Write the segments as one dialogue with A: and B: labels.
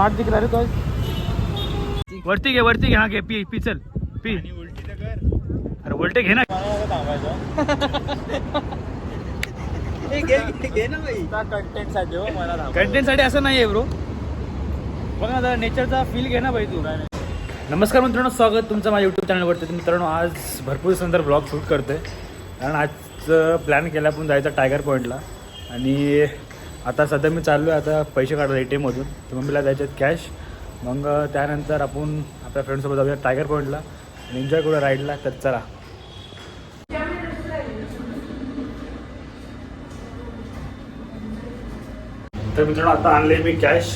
A: Smart दिख रहा रे तो वरती घे वरती घे. हा घे. पी पी चल. पी.
B: उलटी
A: अरे उलटे घे ना.
B: घे ना कंटेंटसाठी हो.
A: कंटेंटसाठी असं नाही आहे ब्रो बघ ना जरा नेचरचा फील घे ना भाई तू. नमस्कार मित्रांनो स्वागत तुमचं माझ्या यूट्यूब चॅनलवरती तर मित्रांनो आज भरपूर सुंदर ब्लॉग शूट करतोय. कारण आज प्लॅन केला आपण जायचं टायगर पॉईंटला आणि आता सध्या मी चाललो आहे आता पैसे काढायला ए टी एममधून तर मम्मीला द्यायचे आहेत कॅश मग त्यानंतर आपण आपल्या फ्रेंडसोबत जाऊया टायगर पॉईंटला आणि एन्जॉय करूया राईडला तर चला. तर मित्रांनो आता आणले मी कॅश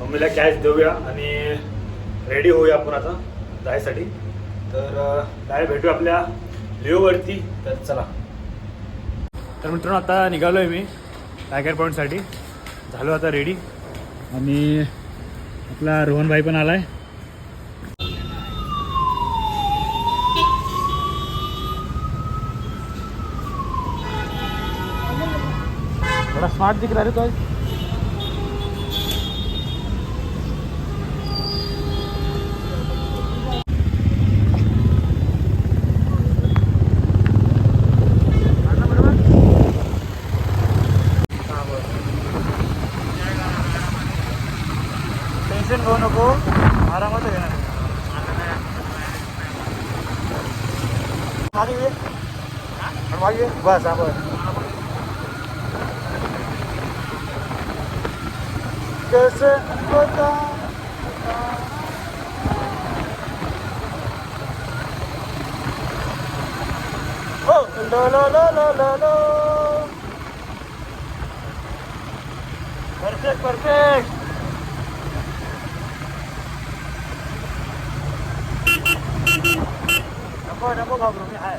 A: मम्मीला कॅश देऊया आणि रेडी होऊया आपण आता जायसाठी. तर डायरेक्ट भेटूया आपल्या लिओवरती तर चला. तर मित्रांनो आता निघालो आहे मी. टायगर पॉईंटसाठी झालो आता रेडी आणि आपला रोहन भाई पण आलाय. थोड़ा स्मार्ट दिख रहा है तो घेऊ नको आरामात आहे मागे ये. मागे ये. बस हा बस कैसे बता ओ लो लो लो लो लो लो परफेक्ट परफेक्ट नको नको घाबरू मी आहे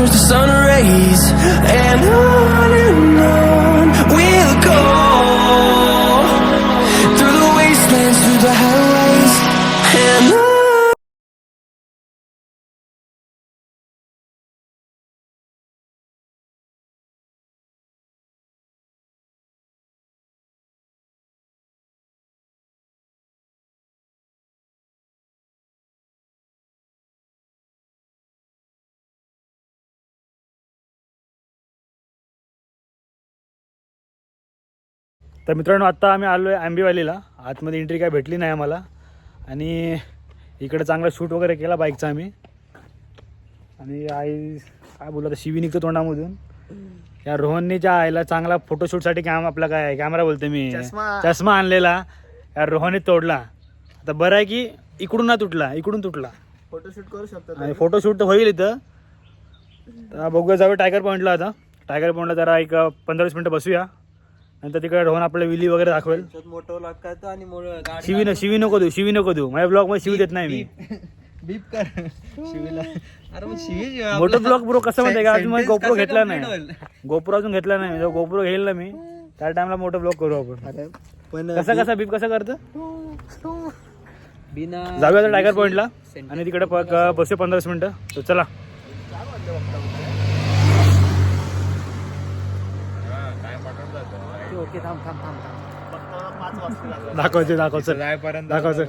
C: catch the sun rays and on
A: तर मित्रांनो आत्ता आम्ही आलो आहे आंबेवालीला. आतमध्ये एंट्री काय भेटली नाही आम्हाला. आणि इकडे चांगला शूट वगैरे केला बाईकचा आम्ही. आणि आई काय बोलत शिवी निघतो तोंडामधून. या रोहननीच्या आईला चांगला फोटोशूटसाठी कॅम आपला काय कॅमेरा बोलते मी.
B: चष्मा.
A: चष्मा आणलेला. या रोहनने तोडला. आता बरं आहे की इकडून ना तुटला इकडून तुटला.
B: फोटोशूट करू शकतो
A: आणि फोटोशूट तर होईल इथं. तर बघूया जाऊया टायगर पॉईंटला आता. टायगर पॉईंटला जरा एक पंधरा वीस मिनटं बसूया. नंतर तिकडे रोहन आपल्या विली वगैरे दाखवेल.
B: मोठं आणि
A: शिवी न शिवी नको देऊ शिवी नको देऊ. माझ्या ब्लॉगमध्ये शिवी देत नाही मी.
B: बीप. कर. शिवीला. अरे मग शिवी
A: मोठं ब्लॉग ब्रो कसं माहिती का? अजून गोप्रो घेतला नाही? गोप्रो अजून घेतला नाही जेव्हा गोप्रो घेईल ना मी. त्या टाइमला मोठं ब्लॉग करू आपण.
B: पण
A: कसं कसं बीप कसं करतं?
B: बिना
A: जाऊया टायगर पॉईंटला आणि तिकडे प- बसूया पंधरा वीस मिनिटं. तर चला. ओके थांब थांब थांब थांब.
B: पाच वाजता
A: दाखवते दाखव चल
B: जायपर्यंत
A: दाखव चल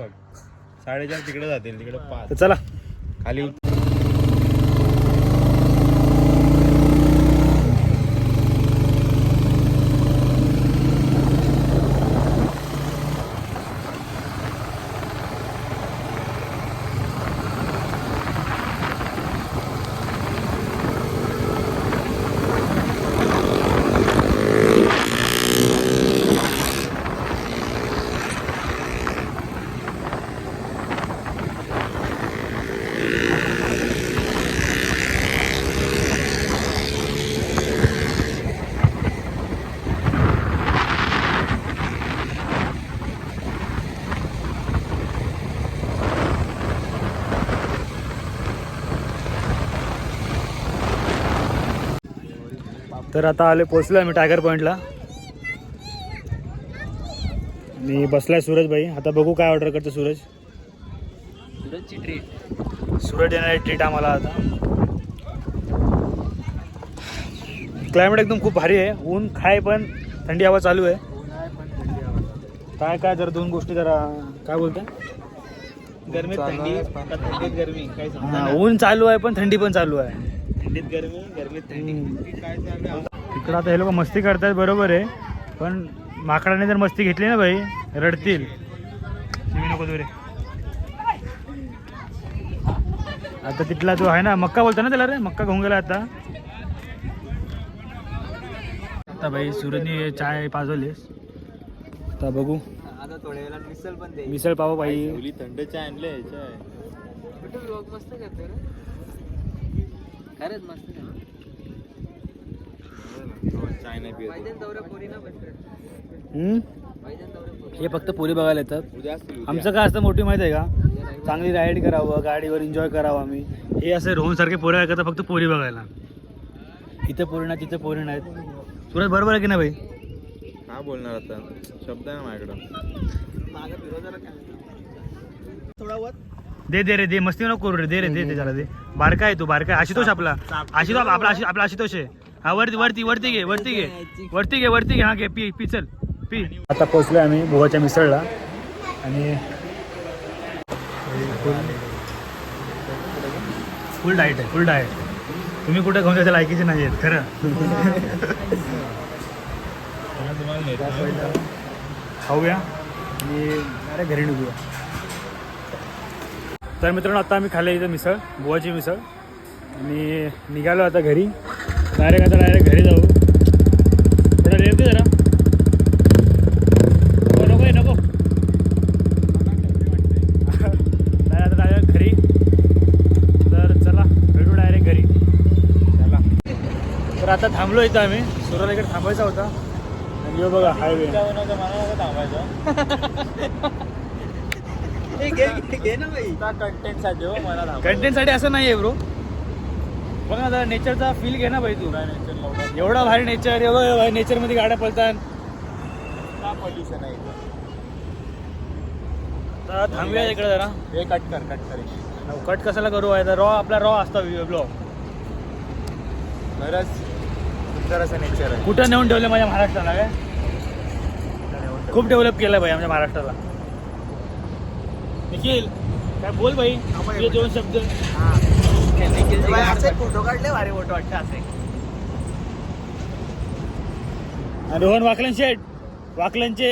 B: साडेचार तिकडे जातील तिकडे पाच.
A: तर चला.
B: खाली उत-
A: तर आता आले पोचलो आम्ही टायगर पॉईंटला मी बसलाय सूरज भाई. आता बघू काय ऑर्डर करतो सूरज.
B: सुरतची ट्रीट
A: सूरज येणार ट्रीट आम्हाला आता. क्लायमेट एकदम खूप भारी आहे. ऊन खाय पण थंडी हवा चालू आहे. काय काय जरा दोन गोष्टी जरा काय बोलताय?
B: गरमीत थंडी गरमी. काय
A: ऊन चालू आहे पण थंडी पण चालू आहे.
B: थंडीत गरमी गरमीत थंडी. काय चालू
A: तिकडं आता हे लोक मस्ती करतात बरोबर आहे. पण माकडाने जर मस्ती घेतली ना भाई रडतील. शिवी नको तू रे आता तिथला तो आहे ना मक्का बोलतो ना त्याला रे? मक्का घेऊन गेला आता. आता भाई सूरजने चाय पाजवलीस. आता बघू.
B: आता थोड्या वेळात मिसल पण दे.
A: मिसळ पाव भाई
B: थंड चाय आणले चाय
D: मस्त दौरा पोरी
A: हे फक्त पोरी बघायला येतात. आमचं काय असतं मोठी माहिती आहे का? चांगली राईड करावं गाडीवर एन्जॉय करावं आम्ही. हे असे रोहन सारखे पोरे आहे का? फक्त पोरी बघायला. इथं पोरी नाही तिथं पोरी नाहीत. सुरत बरोबर आहे की नाही भाई?
B: काय बोलणार आता. शब्द आहे ना माझ्याकडं. थोडा
A: दे दे रे दे. मस्ती नको करू रे. दे रे दे दे जरा दे. बारका आहे तू बारका आहे. आशुतोष आपला. आशुतोष आपला आशु- आपला आशुतोष आहे. हा वरती वरती वरती घे वरती घे. वरती घे वरती घे. हा घे. पी पी चल. पी. आता पोचलोय आम्ही भुवाच्या मिसळला. आणि फुल डाएट आहे फुल डाएट तुम्ही कुठे घेऊन जायचं लायकीचे नाही आहेत खरं. खाऊया. आणि अरे घरी निघूया. तर मित्रांनो आता आम्ही खाल्ली इथं मिसळ बुवाची मिसळ. आणि निघालो आता घरी. डायरेक्ट आता डायरेक्ट घरी जाऊ. थोडा रेव दे जरा. नको नको नको. नाही आता डायरेक्ट घरी. तर चला भेटू डायरेक्ट घरी. चला. तर आता थांबलो इथं आम्ही. सुराला इकडे थांबायचा होता. आणि बघा हायवे
B: थांबायचा. कंटेंटसाठी हो मला
A: असं नाही आहे ब्रो बघ ना आता नेचरचा फील घे ना भाई तू. एवढा भारी नेचर एवढं भारी नेचरमध्ये गाड्या पळतात.
B: का पोल्युशन आहे?
A: तर थांबूया इकडे जरा.
B: हे कट कर कट कर.
A: कट कशाला करू? आहे रॉ आपला रॉ असता ब्लॉग
B: खरंच सुंदर असं नेचर आहे.
A: कुठं नेऊन ठेवलं माझ्या महाराष्ट्राला काय? खूप डेव्हलप केलं भाई आमच्या महाराष्ट्राला. निखिल काय बोल भाई तुझे दोन शब्द.
B: फोटो काढले भारी फोटो वाटतं असे.
A: आणि रोहन वाकलन शेठ वाकलनचे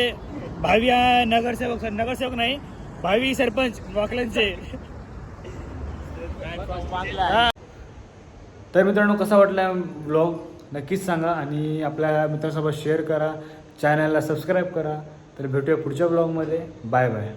A: भावी अं, नगरसेवक नगरसेवक नाही भावी सरपंच वाकलनचे हा. तर मित्रांनो कसा वाटला ब्लॉग? नक्कीच सांगा आणि आपल्या मित्रांसोबत शेअर करा. चॅनलला सबस्क्राईब करा. तर भेटूया पुढच्या ब्लॉगमध्ये. Bye bye